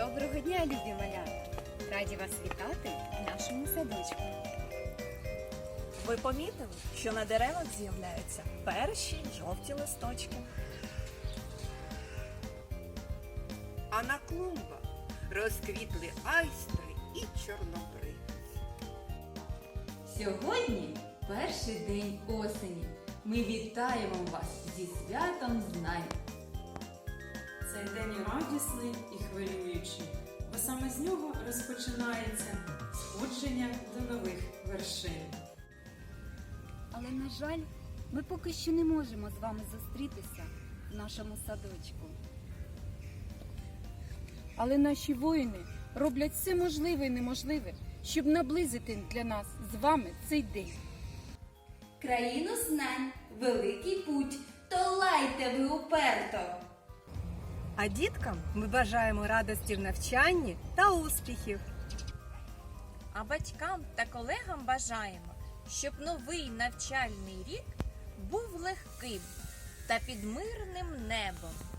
Доброго дня, любі малята! Раді вас вітати в нашому садочку. Ви помітили, що на деревах з'являються перші жовті листочки. А на клумбах розквітли айстри і чорнобривці. Сьогодні перший день осені. Ми вітаємо вас зі святом знань. Цей день радісний і хвилює саме з нього розпочинається сходження до нових вершин. Але, на жаль, ми поки що не можемо з вами зустрітися в нашому садочку. Але наші воїни роблять все можливе і неможливе, щоб наблизити для нас з вами цей день. Країну знань, великий путь, то лайте ви уперто. А діткам ми бажаємо радості в навчанні та успіхів. А батькам та колегам бажаємо, щоб новий навчальний рік був легким та під мирним небом.